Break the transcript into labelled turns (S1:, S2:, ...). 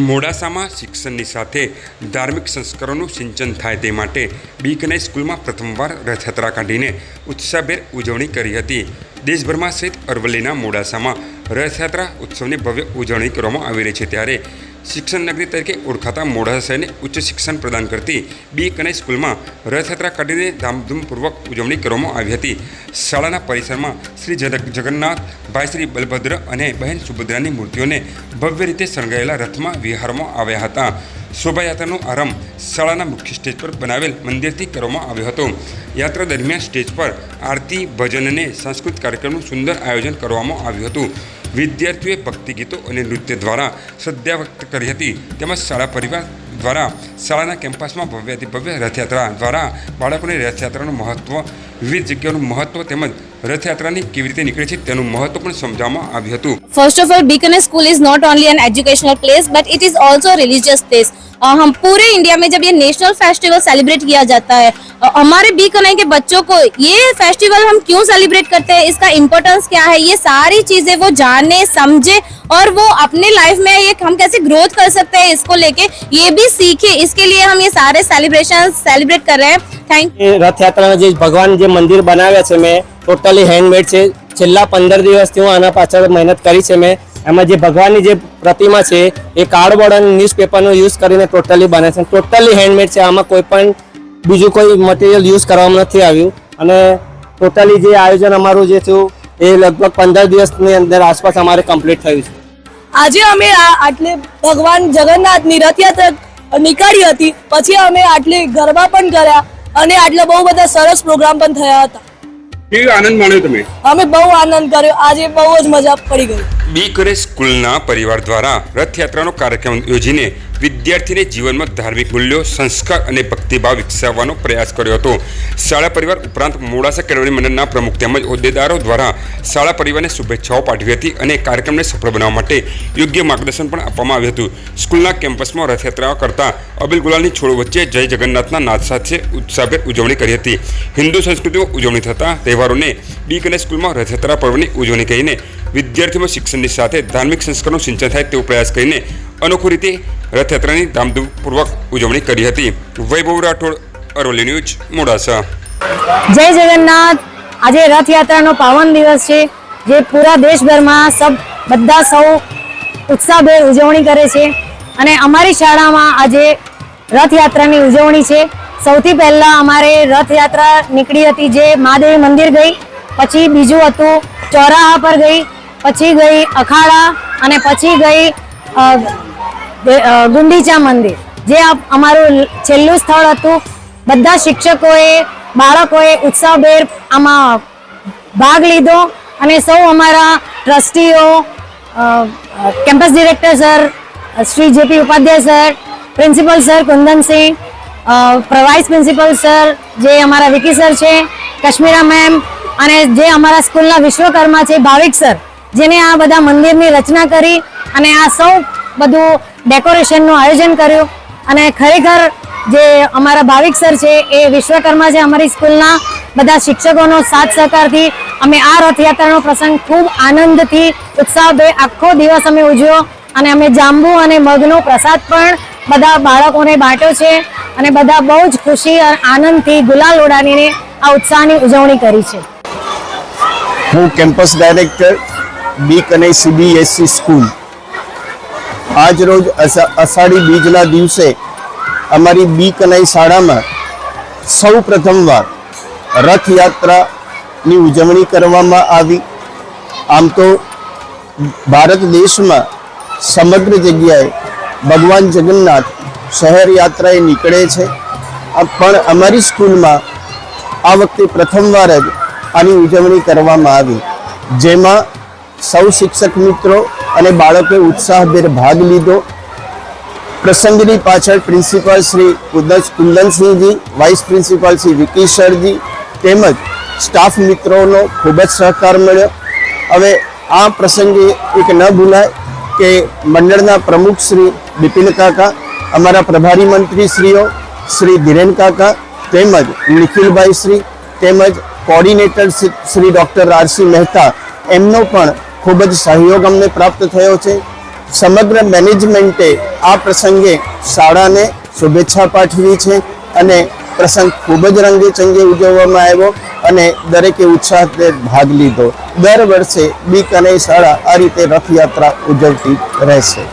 S1: મોડાસામાં શિક્ષણની સાથે ધાર્મિક સંસ્કારોનું સિંચન થાય તે માટે બીકનાઈ સ્કૂલમાં પ્રથમવાર રથયાત્રા કાઢીને ઉત્સાહભેર ઉજવણી કરી હતી. દેશભરમાં સહિત અરવલ્લીના મોડાસામાં રથયાત્રા ઉત્સવની ભવ્ય ઉજવણી કરવામાં આવી રહી છે. ત્યારે શિક્ષણ નગરી તરીકે ઓળખાતા મોડાસા શહેરને ઉચ્ચ શિક્ષણ પ્રદાન કરતી બી. કનાઈ સ્કૂલમાં રથયાત્રા કાઢીને ધામધૂમપૂર્વક ઉજવણી કરવામાં આવી હતી. શાળાના પરિસરમાં શ્રી જગ- જગન્નાથ, ભાઈ શ્રી બલભદ્ર અને બહેન સુભદ્રાની મૂર્તિઓને ભવ્ય રીતે શણગારેલા રથમાં વિહારમાં આવ્યા હતા. શોભાયાત્રાનો આરંભ શાળાના મુખ્ય સ્ટેજ પર બનાવેલ મંદિરથી કરવામાં આવ્યો હતો. યાત્રા દરમિયાન સ્ટેજ પર આરતી, ભજન અને સાંસ્કૃતિક કાર્યક્રમનું સુંદર આયોજન કરવામાં આવ્યું હતું. વિદ્યાર્થીઓએ ભક્તિ ગીતો અને નૃત્ય દ્વારા શ્રદ્ધા વ્યક્ત કરી હતી તેમજ શાળા પરિવાર દ્વારા શાળાના કેમ્પસમાં ભવ્યથી ભવ્ય રથયાત્રા દ્વારા બાળકોને રથયાત્રાનું મહત્ત્વ વિવિધ જગ્યાઓનું મહત્ત્વ તેમજ રથયાત્રાની કેવી રીતે નીકળે છે તેનું મહત્ત્વ પણ સમજાવવામાં આવ્યું હતું
S2: first of all Bikaner school is not only an educational place but it is also religious place हम पूरे इंडिया में जब ये नेशनल फेस्टिवल सेलिब्रेट किया जाता है अ, हमारे बीकानेर के बच्चों को ये फेस्टिवल हम क्यों सेलिब्रेट करते हैं इसका इम्पोर्टेंस क्या है ये सारी चीजें वो जाने समझे और वो अपने लाइफ में ये हम कैसे ग्रोथ कर सकते हैं इसको लेके ये भी सीखे इसके लिए हम ये सारे सेलिब्रेशन सेलिब्रेट कर रहे हैं थैंक
S3: એ રથયાત્રાના જે ભગવાન જે મંદિર બનાવ્યા છે મેં ટોટલી હેન્ડમેડ છે છેલ્લા પંદર દિવસથી હું આના પાછળ મહેનત કરી છે મેં એમાં જે ભગવાનની જે પ્રતિમા છે એ કાર્ડબોર્ડ અને ન્યૂઝપેપરનો યુઝ કરીને ટોટલી બને છે ટોટલી હેન્ડમેડ છે આમાં કોઈ પણ બીજું કોઈ મટીરિયલ યુઝ કરવામાં નથી આવ્યું. અને ટોટલી જે આયોજન અમારું જે થયું એ લગભગ પંદર દિવસની અંદર આસપાસ અમારે કમ્પ્લીટ થયું છે.
S4: આજે અમે આ આટલે ભગવાન જગન્નાથની રથયાત્રા નીકળી હતી. પછી અમે આટલે ગરબા પણ કર્યા અને આટલા બહુ બધા સરસ પ્રોગ્રામ પણ થયા હતા.
S1: કેવી આનંદ માણ્યો તમે?
S4: અમે બહુ આનંદ કર્યો. આજે બહુ જ મજા પડી ગઈ.
S1: બીકરે સ્કૂલના પરિવાર દ્વારા રથયાત્રાનો કાર્યક્રમ યોજીને વિદ્યાર્થીને જીવનમાં ધાર્મિક મૂલ્યો, સંસ્કાર અને ભક્તિભાવ વિકસાવવાનો પ્રયાસ કર્યો હતો. શાળા પરિવાર ઉપરાંત મોડાસા કેળવણી મંડળના પ્રમુખ તેમજ હોદ્દેદારો દ્વારા શાળા પરિવારને શુભેચ્છાઓ પાઠવી હતી અને કાર્યક્રમને સફળ બનાવવા માટે યોગ્ય માર્ગદર્શન પણ આપવામાં આવ્યું હતું. સ્કૂલના કેમ્પસમાં રથયાત્રા કરતા અબિલ ગુલાલની છોડ વચ્ચે જય જગન્નાથના નાદ સાથે ઉત્સાહભેર ઉજવણી કરી હતી. હિન્દુ સંસ્કૃતિમાં ઉજવણી થતા તહેવારોને બી કને સ્કૂલમાં રથયાત્રા પર્વની ઉજવણી કરીને વિદ્યાર્થીઓમાં શિક્ષણની સાથે ધાર્મિક સંસ્કારનું સિંચન થાય તેવો પ્રયાસ કરીને અનોખી રીતે રથયાત્રાની ધામધૂમપૂર્વક ઉજવણી કરી હતી. વૈભવ રાઠોડ, અરવલ્લી ન્યૂઝ, મોડાસા.
S2: જય જગન્નાથ. આજે રથયાત્રાનો પાવન દિવસ છે, જે પૂરા દેશભરમાં સબ, બધા સૌ ઉત્સાહભેર ઉજવણી કરે છે. અને અમારી શાળામાં આજે રથયાત્રાની ઉજવણી છે. સૌથી પહેલા અમારે રથયાત્રા નીકળી હતી જે મહાદેવી મંદિર ગઈ, પછી બીજું હતું ચોરાહા પર ગઈ, પછી ગઈ અખાડા, અને પછી ગઈ ગુંડીચા મંદિર, જે અમારું છેલ્લું સ્થળ હતું. બધા શિક્ષકોએ, બાળકોએ ઉત્સાહભેર આમાં ભાગ લીધો અને સૌ અમારા ટ્રસ્ટીઓ campus director sir, Shri JP Upadhyay sir, principal sir Kundansinh vice principal sir, જે અમારા વિકી સર છે, કશ્મીરા મેમ અને જે અમારા સ્કૂલના વિશ્વકર્મા છે, ભાવિક સર, જેને આ બધા મંદિરની રચના કરી અને આ સૌ બધું ડેકોરેશનનું આયોજન કર્યું. અને ખરેખર જે અમારા ભાવિક સર છે, એ વિશ્વકર્મા છે અમારી સ્કૂલના બધા શિક્ષકોનો સાથ સહકારથી અમે આ રથયાત્રાનો પ્રસંગ ખૂબ આનંદથી ઉત્સાહભે આખો દિવસ અમે ઉજવ્યો. અને અમે જાંબુ અને મગનો પ્રસાદ પણ બધા બાળકોને બાંટ્યો છે. અને બધા બહુ જ ખુશી અને આનંદથી ગુલાલ ઉડાડીને આ ઉત્સાહની ઉજવણી કરી છે.
S5: હું કેમ્પસ ડાયરેક્ટર, બી કનઈ સીબીએસસી સ્કૂલ. આજ રોજ અષા- અષાઢી બીજના દિવસે અમારી બી કનાઈ શાળામાં સૌ પ્રથમવાર રથયાત્રાની ઉજવણી કરવામાં આવી. આમ તો ભારત દેશમાં સમગ્ર જગ્યાએ ભગવાન જગન્નાથ શહેર યાત્રાએ નીકળે છે. પણ અમારી સ્કૂલમાં આ વખતે પ્રથમવાર જ આની ઉજવણી કરવામાં આવી. જેમાં સૌ શિક્ષક મિત્રો અને બાળકોએ ઉત્સાહભેર ભાગ લીધો. પ્રસંગની પાછળ પ્રિન્સિપાલ શ્રી કુંદન- કુંદનસિંહજી, વાઇસ પ્રિન્સિપાલ શ્રી વિકી સરજી તેમજ સ્ટાફ મિત્રોનો ખૂબ જ સહકાર મળ્યો. હવે આ પ્રસંગે એક ન ભૂલાય કે મંડળના પ્રમુખ શ્રી બિપિન કાકા, અમારા પ્રભારી મંત્રી શ્રીઓ શ્રી ધીરેન કાકા તેમજ નિખિલભાઈ શ્રી તેમજ coordinator Shri doctor RC Mehta એમનો પણ ખૂબ જ સહયોગ અમને પ્રાપ્ત થયો છે. સમગ્ર મેનેજમેન્ટે આ પ્રસંગે શાળાને શુભેચ્છા પાઠવી છે અને પ્રસંગ ખૂબ જ રંગે ચંગે ઉજવવામાં આવ્યો અને દરેકે ઉત્સાહથી ભાગ લીધો. દર વર્ષે બી કનૈ શાળા આ રીતે રથયાત્રા ઉજવતી રહેશે.